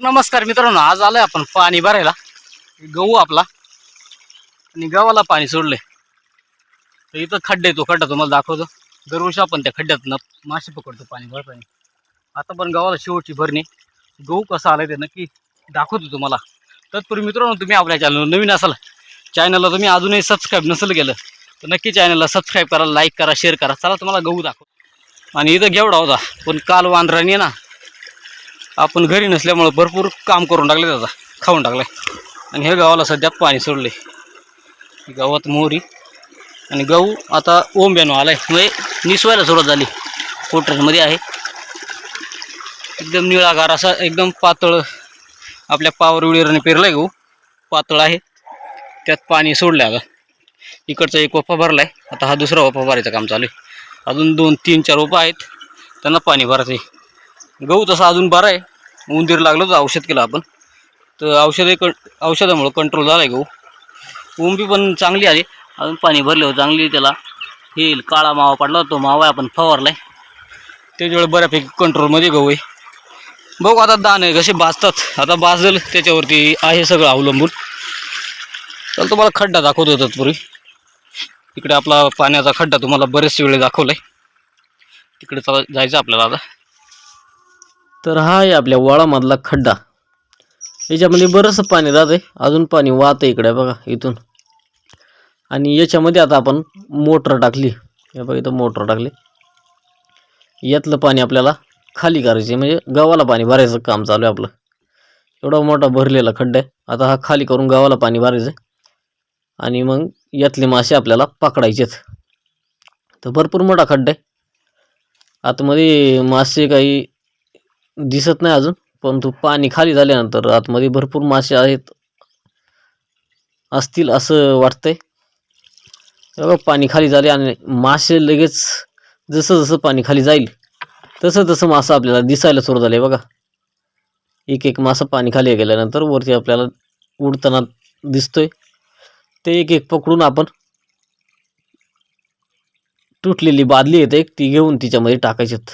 नमस्कार मित्रांनो आज आलोय आपण पाणी भरायला. गहू आपला. आणि गव्हाला पाणी सोडले तर इथं खड्डा आहे तो खड्डा तुम्हाला दाखवतो. दरवर्षी आपण त्या खड्ड्यात मासे पकडतो पाणी भरताना आता पण गव्हाला शेवटची भरणी. गहू कसा आलाय ते नक्की दाखवतो तुम्हाला. तत्पूर्वी मित्रांनो तुम्ही आपल्या चॅनल नवीन असाल चॅनलला तुम्ही अजूनही सबस्क्राईब नसेल केलं तर नक्की चॅनलला सबस्क्राईब करा लाईक करा शेअर करा. चला तुम्हाला गहू दाखव आणि इथं घेवडा होता. पण काल वांद्राने ना आपण घरी नसल्यामुळं भरपूर काम करून टाकले त्याचा खाऊन टाकलाय. आणि हे गावाला सध्या पाणी सोडले गावात मोहरी आणि गहू आता ओंब्यानो आलाय. म्हणजे निसवायला सुरुवात झाली. पोटरमध्ये आहे. एकदम निळागार असा एकदम पातळ आपल्या पावर विळीराने आहे गहू. पातळ आहे. त्यात पाणी सोडलं आता. इकडचा एक ओफा भरला आहे आता हा दुसरा वप्पा भरायचं काम चालू आहे. अजून दोन तीन चार वप्पा आहेत. त्यांना पाणी भरायचं आहे गहू तसा अजून बरा आहे. उंदीर लागलं तर औषध केलं आपण. तर औषध कं औषधामुळं कंट्रोल झाला आहे गहू उंबी पण चांगली आली अजून पाणी भरले चांगली त्याला. हे काळा मावा पडला तो मावा आहे आपण फवारला आहे त्याच्यामुळे बऱ्यापैकी कंट्रोलमध्ये गहू आहे. बघू आता दाणे कसे भाजतात. आता भाजल त्याच्यावरती आहे सगळं अवलंबून. चल तुम्हाला खड्डा दाखवत होतात पूर्वी इकडे आपला पाण्याचा खड्डा तुम्हाला बरेचसे वेळे दाखवला आहे तिकडे चला जायचं आपल्याला आता. तर हा आहे आपल्या वळामधला खड्डा. याच्यामध्ये बरंचसं पाणी राहतं आहे अजून पाणी वाहत आहे इकडे बघा इथून. आणि याच्यामध्ये आता आपण मोटर टाकली. हे बघा इथं मोटर टाकली. यातलं पाणी आपल्याला खाली करायचे म्हणजे गव्हाला पाणी भरायचं काम चालू आहे आपलं. एवढा मोठा भरलेला खड्डा आहे. आता हा खाली करून गव्हाला पाणी भरायचं आहे आणि मग यातले मासे आपल्याला पकडायचेत. तर भरपूर मोठा खड्डा आहे. आतमध्ये मासे काही दिसत नाही अजून परंतु पाणी खाली झाल्यानंतर आतमध्ये भरपूर मासे आहेत. असतील असं वाटतंय. बघा पाणी खाली झाले आणि मासे लगेच जसं जसं पाणी खाली जाईल तसं तसं मासं आपल्याला दिसायला सुरू झाले बघा. एक एक मासा पाणी खाली गेल्यानंतर वरती आपल्याला उडताना दिसतोय. ते एक एक पकडून आपण तुटलेली बादली येते एक ती घेऊन तिच्यामध्ये टाकायच्यात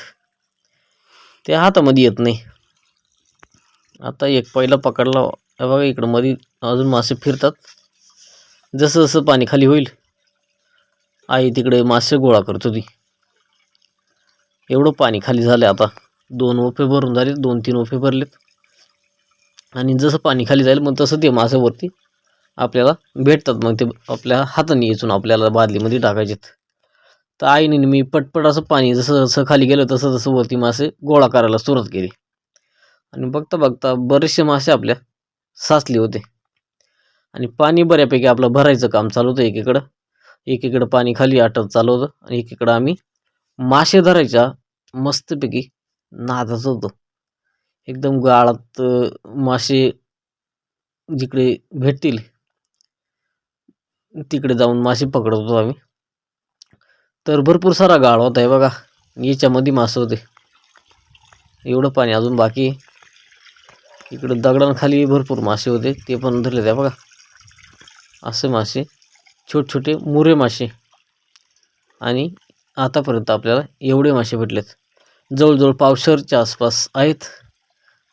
ते हातामध्ये येत नाही. आता एक पहिला पकडला. हे बघा इकडं मध्ये अजून मासे फिरतात. जसं जसं पाणी खाली होईल आई तिकडे मासे गोळा करत होती. एवढं पाणी खाली झालं आता. दोन ओफे भरून झाले दोन तीन ओफे भरलेत. आणि जसं पाणी खाली जाईल मग तसं ते मासे वरती आपल्याला भेटतात. मग ते आपल्या हाताने येचून आपल्याला बादलीमध्ये टाकायचेत. तर आईने मी पटपट असं पाणी जसं जसं खाली गेलं तसं तसं वरती मासे गोळा करायला सुरुवात केली. आणि बघता बघता बरेचसे मासे आपल्या साचले होते. आणि पाणी बऱ्यापैकी आपलं भरायचं काम चालू होतं एकीकडं. एकीकडं पाणी खाली आटत चालू होतं आणि एकीकडं आम्ही मासे धरायच्या मस्तपैकी नादच होतो. एकदम गाळात मासे जिकडे भेटतील तिकडे जाऊन मासे पकडत होतो आम्ही. तर भरपूर सारा गाळ होता आहे बघा. याच्यामध्ये मासे होते. एवढं पाणी अजून बाकी इकडं दगडांखाली भरपूर मासे होते. ते पण धरले त्या बघा. असे मासे. छोटे छोटे मुरे मासे. आणि आतापर्यंत आपल्याला एवढे मासे भेटलेत. जवळजवळ पावशरच्या आसपास आहेत.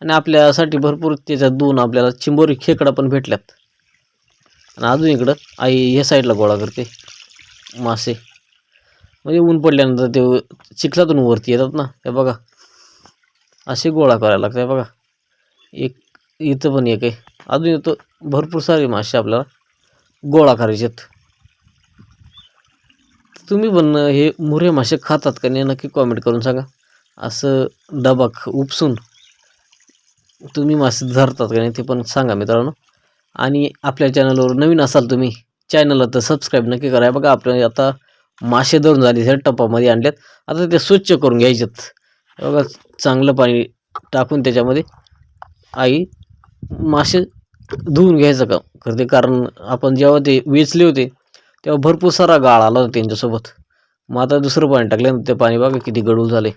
आणि आपल्यासाठी भरपूर त्याच्यात दोन आपल्याला चिंबोरी खेकडा पण भेटल्यात. आणि अजून इकडं आई ह्या साईडला गोळा करते. मासे. म्हणजे ऊन पडल्यानंतर ते चिखलातून वरती येतात ना हे बघा. असे गोळा करायला लागतात बघा. एक इथं पण एक आहे. अजून येतो भरपूर सारे मासे आपल्याला गोळा करायचे आहेत. तुम्ही पण हे मुरे मासे खातात का नाही नक्की कॉमेंट करून सांगा. असं डबा उपसून तुम्ही मासे धरतात का नाही ते पण सांगा मित्रांनो. आणि आपल्या चॅनलवर नवीन असाल तुम्ही चॅनलला तर सबस्क्राईब नक्की करा. बघा आपल्या आता मासे धरून झाले ह्या टपामध्ये आणल्यात आता ते स्वच्छ करून घ्यायचेत. बघा चांगलं पाणी टाकून त्याच्यामध्ये आई मासे धुवून घ्यायचं काम करते कारण आपण जेव्हा ते वेचले होते तेव्हा भरपूर सारा गाळ आला होता त्यांच्यासोबत. मग आता दुसरं पाणी टाकल्यानंतर ते पाणी बघा किती गडूळ झाले.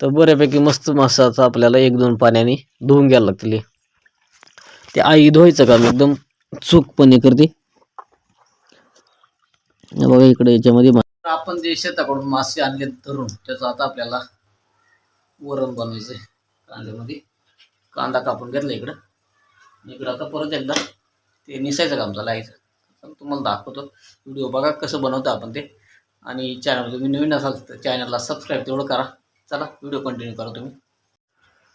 तर बऱ्यापैकी मस्त मासाचं आपल्याला एक दोन पाण्याने धुवून घ्यायला लागतील ते आई धुवायचं काम एकदम चूकपणे करते. बघा इकडे याच्यामध्ये आपण जे शेताकडून मासे आणले धरून त्याचं आता आपल्याला वरण बनवायचं आहे. कांद्यामध्ये कांदा कापून घेतला इकडं. इकडं आता परत एकदा ते निसायचं काम चालू आहे. तुम्हाला दाखवतो. व्हिडिओ बघा कसं बनवतो आपण ते. आणि चॅनल तुम्ही नवीन असाल तर चॅनलला सबस्क्राईब तेवढं करा. चला व्हिडिओ कंटिन्यू करा तुम्ही.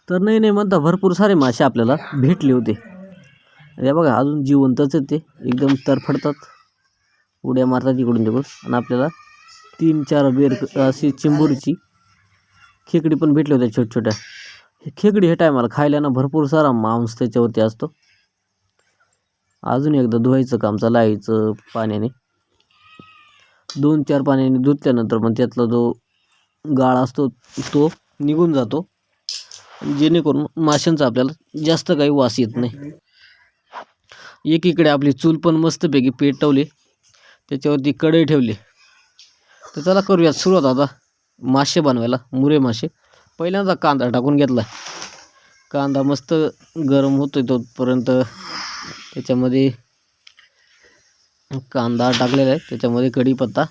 तर नाही नाही म्हणता भरपूर सारे मासे आपल्याला भेटले होते. हे बघा अजून जिवंतच आहेत ते. एकदम तरफडतात उड्या मारतात इकडून तिकडून. आणि आपल्याला तीन चार बेर अशी चिंबूरची खेकडी पण भेटल्या होत्या छोट्या छोट्या खेकडी हे टायमाला खायल्यानं भरपूर सारा मांस त्याच्यावरती असतो. अजून एकदा धुवायचं काम चालायचं पाण्याने. दोन चार पाण्याने धुतल्यानंतर मग त्यातला जो गाळ असतो तो निघून जातो. जेणेकरून माशांचा आपल्याला जास्त काही वास येत नाही. एकीकडे आपली चूल पण मस्तपैकी पेटवली. त्याच्यावरती कढई ठेवली. तर चला करूयात सुरुवात आता. मासे बनवायला मुरे मासे. पहिल्यांदा कांदा टाकून घेतला. कांदा मस्त गरम होतो तोपर्यंत त्याच्यामध्ये कांदा टाकलेला आहे. त्याच्यामध्ये कढीपत्ता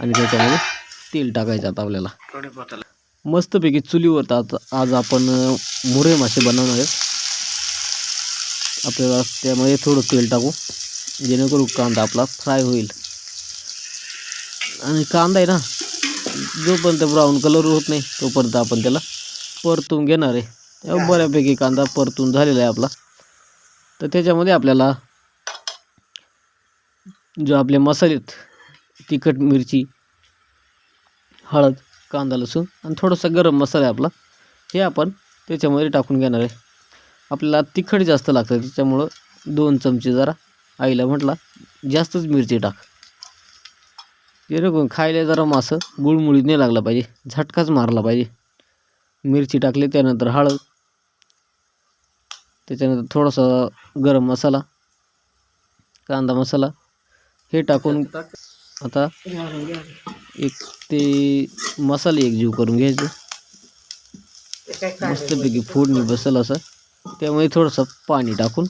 आणि त्याच्यामध्ये तेल टाकायचं आता आपल्याला. मस्तपैकी चुलीवर तर आज आपण मुरे मासे बनवणार आहेत आपल्याला त्यामध्ये थोडं तेल टाकू. जेणेकरून कांदा आपला फ्राय होईल. आणि कांदा आहे ना जोपर्यंत ब्राऊन कलर होत नाही तोपर्यंत आपण त्याला परतून घेणार आहे. तेव्हा बऱ्यापैकी कांदा परतून झालेला आहे आपला. तर त्याच्यामध्ये आपल्याला जो आपले मसाले आहेत तिखट मिरची हळद कांदा लसूण आणि थोडासा गरम मसाला आहे आपला हे आपण त्याच्यामध्ये टाकून घेणार आहे. आपल्याला तिखट जास्त लागतं त्याच्यामुळं दोन चमचे जरा आईला म्हटला जास्तच मिरची टाक. जेणेकरून खायला जरा मासं गुळमुळीत नाही लागला पाहिजे. झटकाच मारला पाहिजे. मिरची टाकली त्यानंतर हळद त्याच्यानंतर थोडासा गरम मसाला कांदा मसाला हे टाकून आता एक ते मसाले एक जीव करून घ्यायचे. मस्तपैकी फोडणी बसेल असं. त्यामध्ये थोडंसं पाणी टाकून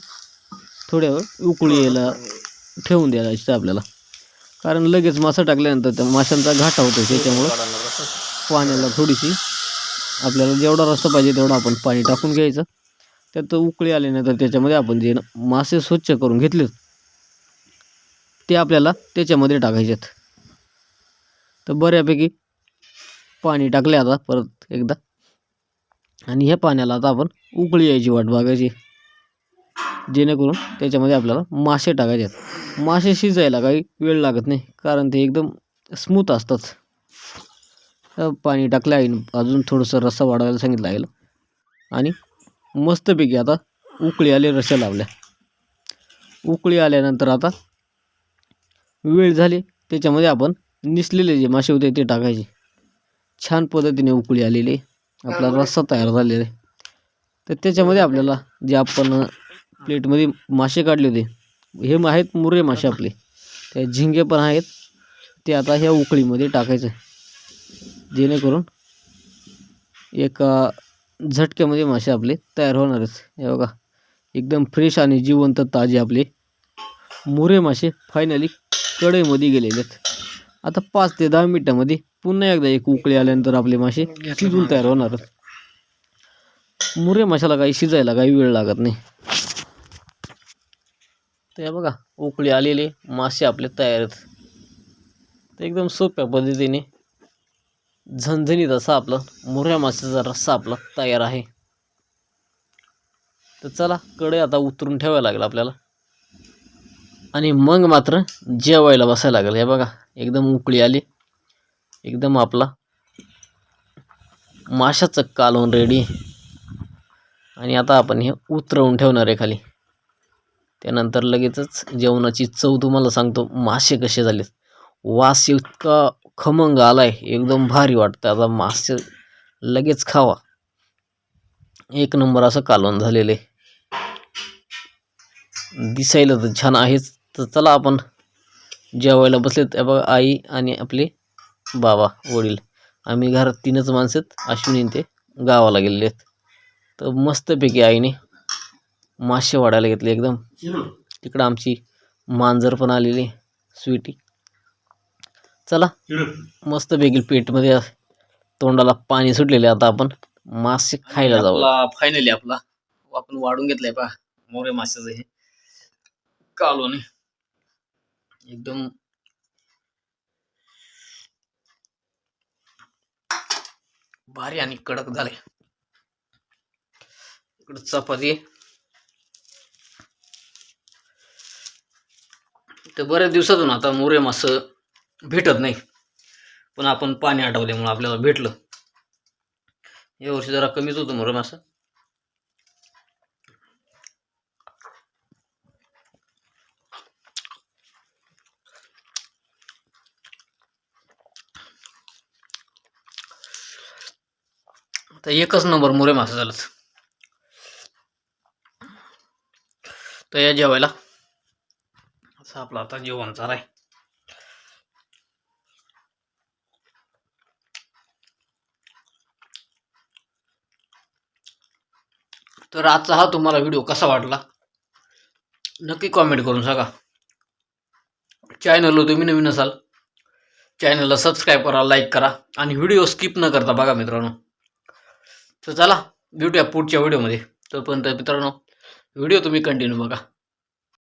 थोड्या वेळ उकळी यायला ठेवून द्यायचं आपल्याला. कारण लगेच मासा टाकल्यानंतर त्या माशांचा घाटा होतो त्याच्यामुळं पाण्याला थोडीशी आपल्याला जेवढा रस्ता पाहिजे तेवढा आपण पाणी टाकून घ्यायचं. त्यात उकळी आल्यानंतर त्याच्यामध्ये आपण जे मासे स्वच्छ करून घेतलेत ते आपल्याला त्याच्यामध्ये टाकायचे आहेत तर बऱ्यापैकी पाणी टाकले आता परत एकदा. आणि ह्या पाण्याला आता आपण उकळी यायची वाट बघायची. जेणेकरून त्याच्यामध्ये आपल्याला मासे टाकायचे आहेत. मासे शिजायला काही वेळ लागत नाही कारण ते एकदम स्मूथ असतात. तर पाणी टाकलं आहे. अजून थोडंसं रस्सा वाढवायला सांगितलं आहे. आणि मस्तपैकी आता उकळी आले रश्या लावल्या. उकळी आल्यानंतर आता वेळ झाली. त्याच्यामध्ये आपण निसलेले जे मासे होते ते टाकायचे. छान पद्धतीने उकळी आलेली. आहे. आपला रस्सा तयार झालेला आहे. तर त्याच्यामध्ये आपल्याला जे आपण प्लेटमध्ये मासे काढले होते. हे आहेत मुरे मासे आपले. त्या झिंगे पण आहेत. ते आता ह्या उकळीमध्ये टाकायचं. जेणेकरून एका झटक्यामध्ये मासे आपले तयार होणार आहेत हे बघा. एकदम फ्रेश आणि जिवंत ताजे आपले मुरे मासे फायनली कढईमध्ये गेलेले आहेत. आता पाच ते दहा मिनिटामध्ये पुन्हा एकदा एक उकळी आल्यानंतर आपले मासे शिजून तयार होणार मुरे माशाला काही शिजायला काही वेळ लागत नाही. तर हे बघा उकळी आलेले मासे आपले तयार आहेत तर एकदम सोप्या पद्धतीने झणझणीत असा आपला मुऱ्या माशाचा रस्सा आपला तयार आहे. तर चला कडे आता उतरून ठेवायला लागेल आपल्याला. आणि मग मात्र जेवायला बसायला लागेल. हे बघा एकदम उकळी आली. एकदम आपला माशाचं कालवण रेडी आणि आता आपण हे उतरवून ठेवणार आहे खाली. त्यानंतर लगेचच जेवणाची चव तुम्हाला सांगतो मासे कसे झालेत. वास इतका खमंग आलाय एकदम भारी वाटतं. आता मासे लगेच खावा. एक नंबर असं कालवण झालेलं आहे. दिसायला तर छान आहेच. तर चला आपण जेवायला बसले हे बघा आई आणि आपले बाबा वडील. आम्ही घरात तीनच माणसं आहेत. अश्विनी ते गावाला गेलेले आहेत. तर मस्तपैकी आईने मासे वाढायला घेतले एकदम. तिकडं आमची मांजर पण आलेली स्वीटी. चला मस्तपैकी पेटमध्ये तोंडाला पाणी सुटलेले आता आपण. मासे खायला जाऊ आपला फायनली आपला. आपण वाढून घेतलंय पहा मोरे माशाचं हे. कालवण एकदम. भारी आणि कडक झाले इकडं चपाती तर बऱ्याच दिवसातून आता मोरे मास भेटत नाही. पण आपण पाणी आटवल्यामुळं आपल्याला भेटलं. या वर्षी जरा कमीच होतं मोरे मासा. तर एकच नंबर मोरे मासा झालाच तर या जेवायला. असं आता जेवण चालाय आहे तर आजचा हा तुम्हाला व्हिडिओ कसा वाटला? नक्की कॉमेंट करून सांगा. चॅनलवर तुम्ही नवीन असाल चॅनलला सबस्क्राईब करा लाईक करा आणि व्हिडिओ स्किप न करता बघा मित्रांनो. तर चला भेटूया पुढच्या व्हिडिओमध्ये. तोपर्यंत मित्रांनो व्हिडिओ तुम्ही कंटिन्यू बघा.